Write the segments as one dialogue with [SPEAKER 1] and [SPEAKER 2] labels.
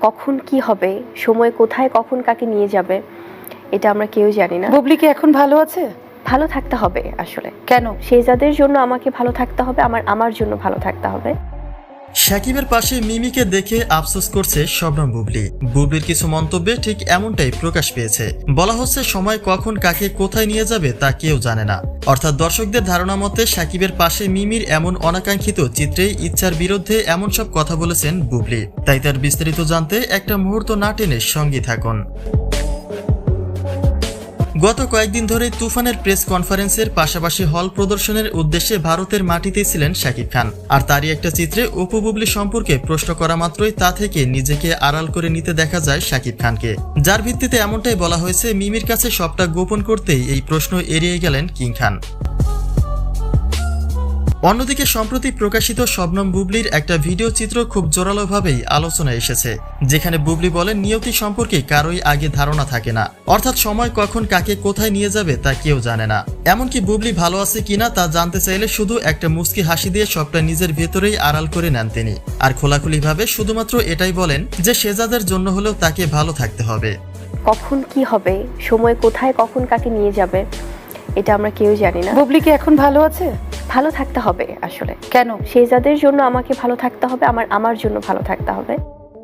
[SPEAKER 1] কখন কি হবে সময় কোথায় কখন কাকে নিয়ে যাবে এটা আমরা কেউ জানি না।
[SPEAKER 2] বুবলি কি এখন ভালো আছে?
[SPEAKER 1] ভালো থাকতে হবে আসলে।
[SPEAKER 2] কেন?
[SPEAKER 1] শেজাদের জন্য আমাকে ভালো থাকতে হবে আমার আমার জন্য ভালো থাকতে হবে।
[SPEAKER 3] সাকিবের পাশে মিমিকে দেখে আফসোস করছে শবনম বুবলি। বুবলির কিছু মন্তব্যে ঠিক এমনটাই প্রকাশ পেয়েছে। বলা হচ্ছে, সময় কখন কাকে কোথায় নিয়ে যাবে তা কেউ জানে না। অর্থাৎ দর্শকদের ধারণা মতে, সাকিবের পাশে মিমির এমন অনাকাঙ্ক্ষিত চিত্রে ইচ্ছার বিরুদ্ধে এমন সব কথা বলেছেন বুবলি। তাই তার বিস্তারিত জানতে একটা মুহূর্ত না টেনে সঙ্গী থাকুন। গত কয়েকদিন ধরে তুফানের প্রেস কনফারেন্সের পাশাপাশি হল প্রদর্শনের উদ্দেশ্যে ভারতের মাটিতে ছিলেন শাকিব খান। আর তারই একটা চিত্রে অপু বুবলি সম্পর্কে প্রশ্ন করা মাত্রই তা থেকে নিজেকে আড়াল করে নিতে দেখা যায় শাকিব খানকে। যার ভিত্তিতে এমনটাই বলা হয়েছে, মিমির কাছে সবটা গোপন করতেই এই প্রশ্ন এড়িয়ে গেলেন কিং খান। অন্যদিকে সম্প্রতি প্রকাশিত শবনম বুবলির একটা ভিডিও চিত্র খুব জোরালোভাবেই আলোচনায় এসেছে যেখানে বুবলি বলেন নিয়তি সম্পর্কে কারোই আগে ধারণা থাকে না। অর্থাৎ সময় কখন কাকে কোথায় নিয়ে যাবে তা কেউ জানে না। এমনকি বুবলি ভালো আছে কিনা তা জানতে চাইলে শুধু একটা মুচকি হাসি দিয়ে সবটা নিজের ভেতরেই আড়াল করে নেন তিনি। আর খোলাখুলিভাবে শুধুমাত্র এটাই বলেন যে সেজাদের জন্য হলেও তাকে ভালো থাকতে হবে।
[SPEAKER 1] কখন কি হবে? সময় কোথায়? কখন কাকে নিয়ে যাবে? এটা আমরা কেউ জানি না।
[SPEAKER 2] বুবলি কি এখন ভালো আছে?
[SPEAKER 1] ভালো থাকতে হবে আসলে।
[SPEAKER 2] কেন?
[SPEAKER 1] শেজাদের জন্য আমাকে ভালো থাকতে হবে, আমার আমার জন্য ভালো থাকতে হবে।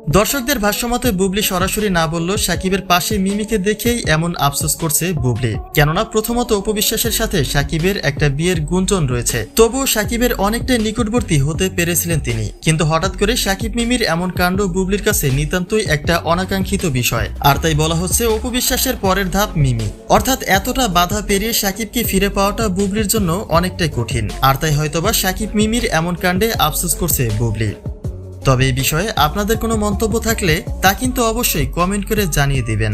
[SPEAKER 3] দর্শকদের ভাষ্যমতে, বুবলি সরাসরি না বললেও সাকিবের পাশে মিমিকে দেখেই এমন আফসোস করছে বুবলি। কেননা প্রথমত উপবিশ্বাসের সাথে সাকিবের একটা বিয়ের গুঞ্জন রয়েছে। তবুও সাকিবের অনেকটাই নিকটবর্তী হতে পেরেছিলেন তিনি। কিন্তু হঠাৎ করে সাকিব মিমির এমন কাণ্ড বুবলির কাছে নিতান্তই একটা অনাকাঙ্ক্ষিত বিষয়। আর তাই বলা হচ্ছে, উপবিশ্বাসের পরের ধাপ মিমি। অর্থাৎ এতটা বাধা পেরিয়ে সাকিবকে ফিরে পাওয়াটা বুবলির জন্য অনেকটাই কঠিন। আর তাই হয়তোবা সাকিব মিমির এমন কাণ্ডে আফসোস করছে বুবলি। তবে এই বিষয়ে আপনাদের কোনো মন্তব্য থাকলে তা কিন্তু অবশ্যই কমেন্ট করে জানিয়ে দিবেন।